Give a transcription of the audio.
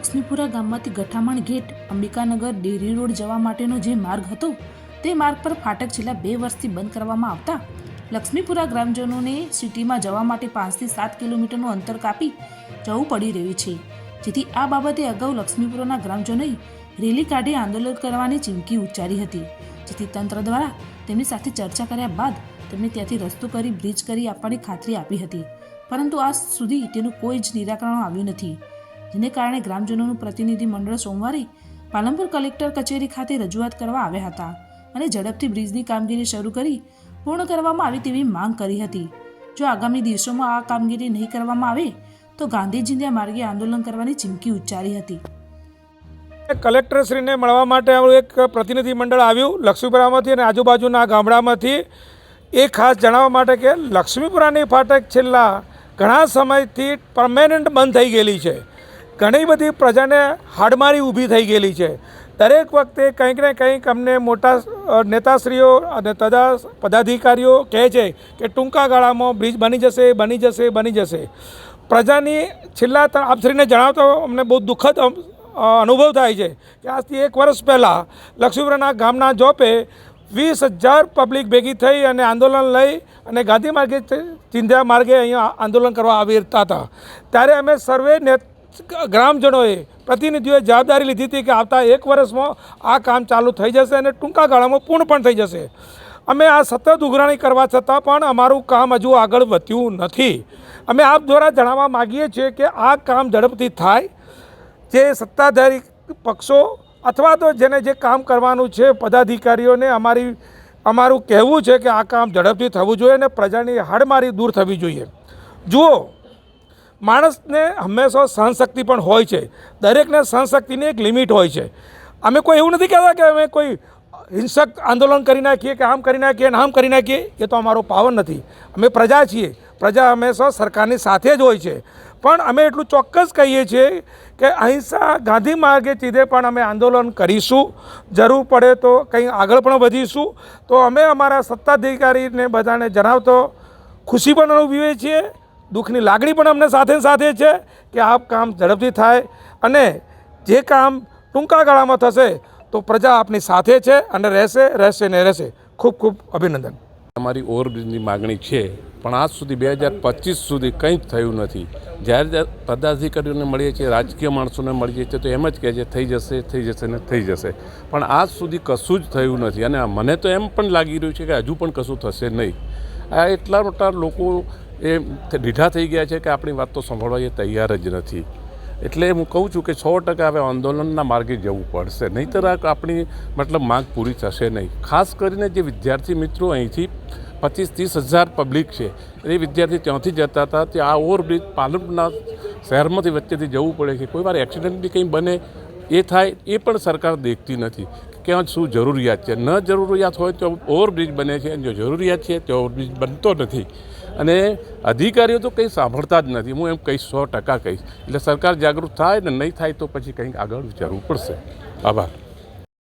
લક્ષ્મીપુરા ગામમાંથી Gathaman gate, Ambikanagar, dairy road જવા માટેનો જે માર્ગ હતો, તે માર્ગ પર ફાટક છેલ્લા બે વર્ષથી બંધ કરવામાં આવતા લક્ષ્મીપુરા ગ્રામજનોને સિટીમાં જવા માટે પાંચથી સાત કિલોમીટરનું અંતર કાપી જવું પડી રહ્યું છે. જેથી આ બાબતે અગાઉ લક્ષ્મીપુરાના ગ્રામજનોએ રેલી કાઢી આંદોલન કરવાની ચીમકી ઉચ્ચારી હતી. જેથી તંત્ર દ્વારા તેમની સાથે ચર્ચા કર્યા બાદ તેમને ત્યાંથી રસ્તો કરી બ્રિજ કરી આપવાની ખાતરી આપી હતી. પરંતુ આજ સુધી તેનું કોઈ જ નિરાકરણ આવ્યું નથી. જેને કારણે ગ્રામજનોનું પ્રતિનિધિ મંડળ સોમવારે પાલનપુર કલેક્ટર કચેરી ખાતે રજૂઆત કરવા આવ્યા હતા અને ઝડપથી બ્રિજની કામગીરી શરૂ કરી, પૂર્ણ કરવામાં આવે તેવી માંગ કરી હતી. જો આગામી દિવસોમાં આ કામગીરી નહીં કરવામાં આવે, તો ગાંધીજીને માર્ગે આંદોલન કરવાની ચીમકી ઉચ્ચારી હતી. કલેક્ટરશ્રીને મળવા માટે આપણું એક પ્રતિનિધિ મંડળ આવ્યું, લક્ષ્મીપુરામાંથી અને આજુબાજુના ગામડામાંથી. એ ખાસ જણાવવા માટે કે લક્ષ્મીપુરાની ફાટક છેલ્લા ઘણા સમયથી પરમેનન્ટ બંધ થઈ ગયેલી છે. ઘણી બધી પ્રજાને હાડમારી ઊભી થઈ ગયેલી છે. દરેક વખતે કંઈક ને કંઈક અમને મોટા નેતાશ્રીઓ અને તદા પદાધિકારીઓ કહે છે કે ટૂંકા ગાળામાં બ્રિજ બની જશે બની જશે બની જશે. પ્રજાની છેલ્લા આપશ્રીને જણાવતો અમને બહુ દુઃખદ અનુભવ થાય છે કે આજથી એક વર્ષ પહેલાં લક્ષ્મીપુરાના ગામના જોપે વીસ હજાર પબ્લિક ભેગી થઈ અને આંદોલન લઈ અને ગાંધી માર્ગે ચિંધ્યા માર્ગે અહીંયા આંદોલન કરવા આવી હતા. ત્યારે અમે સર્વે ગ્રામજનોએ પ્રતિનિધિઓએ જવાબદારી લીધી હતી કે આવતા એક વર્ષમાં આ કામ ચાલુ થઈ જશે અને ટૂંકા ગાળામાં પૂર્ણ પણ થઈ જશે. અમે આ સતત ઉઘરાણી કરવા છતાં પણ અમારું કામ હજુ આગળ વધ્યું નથી. અમે આપ દ્વારા જણાવવા માગીએ છીએ કે આ કામ ઝડપથી થાય. જે સત્તાધારી પક્ષો અથવા તો જેને જે કામ કરવાનું છે, પદાધિકારીઓને અમારી, અમારું કહેવું છે કે આ કામ ઝડપથી થવું જોઈએ અને પ્રજાની હાડમારી દૂર થવી જોઈએ. જુઓ માણસને હંમેશા સહનશક્તિ પણ હોય છે. દરેકને સહનશક્તિની એક લિમિટ હોય છે. અમે કોઈ એવું નથી કહેતા કે અમે કોઈ હિંસક આંદોલન કરી નાખીએ કે આમ કરી નાખીએ ને આમ કરી નાખીએ, એ તો અમારો પાવર નથી. અમે પ્રજા છીએ. પ્રજા હંમેશા સરકારની સાથે જ હોય છે. પણ અમે એટલું ચોક્કસ કહીએ છીએ કે અહિંસા ગાંધી માર્ગે ચીધે પણ અમે આંદોલન કરીશું. જરૂર પડે તો કંઈ આગળ પણ વધીશું. તો અમે અમારા સત્તાધિકારીને બધાને જણાવતો ખુશી પણ અનુભવીએ છીએ. દુઃખની લાગણી પણ અમને સાથે સાથે છે કે આ કામ ઝડપથી થાય અને જે કામ ટૂંકા ગાળામાં થશે તો પ્રજા આપની સાથે છે અને રહેશે રહેશે ને રહેશે. ખૂબ ખૂબ અભિનંદન. અમારી ઓવરબ્રિજની માગણી છે, પણ આજ સુધી બે હજાર પચીસ સુધી કંઈ જ થયું નથી. જ્યારે પદાધિકારીઓને મળીએ છીએ, રાજકીય માણસોને મળીએ છીએ, તો એમ જ કહે છે, થઈ જશે થઈ જશે ને થઈ જશે. પણ આજ સુધી કશું જ થયું નથી. અને મને તો એમ પણ લાગી રહ્યું છે કે હજુ પણ કશું થશે નહીં. આ એટલા મોટા લોકો એ ઢીઠા થઈ ગયા છે કે આપણી વાત તો સાંભળવા એ તૈયાર જ નથી. એટલે હું કહું છું કે સો ટકા હવે આંદોલનના માર્ગે જવું પડશે. નહીંતર આપણી મતલબ માંગ પૂરી થશે નહીં. ખાસ કરીને જે વિદ્યાર્થી મિત્રો અહીંથી પચીસ ત્રીસ હજાર પબ્લિક છે, એ વિદ્યાર્થી ત્યાંથી જતા હતા તે આ ઓવરબ્રિજ પાલનપુરના શહેરમાંથી વચ્ચેથી જવું પડે છે. કોઈ વાર એક્સિડન્ટ બી કંઈ બને એ થાય, એ પણ સરકાર દેખતી નથી. ક્યાં શું જરૂરિયાત છે? ન જરૂરિયાત હોય તો ઓવરબ્રિજ બને છે અને જો જરૂરિયાત છે તો ઓવરબ્રિજ બનતો નથી. અને અધિકારીઓ તો કંઈ સાંભળતા જ નથી. હું એમ કહીશ, સો ટકા કહીશ. એટલે સરકાર જાગૃત થાય ને નહીં થાય તો પછી કંઈક આગળ વિચારવું પડશે. આભાર.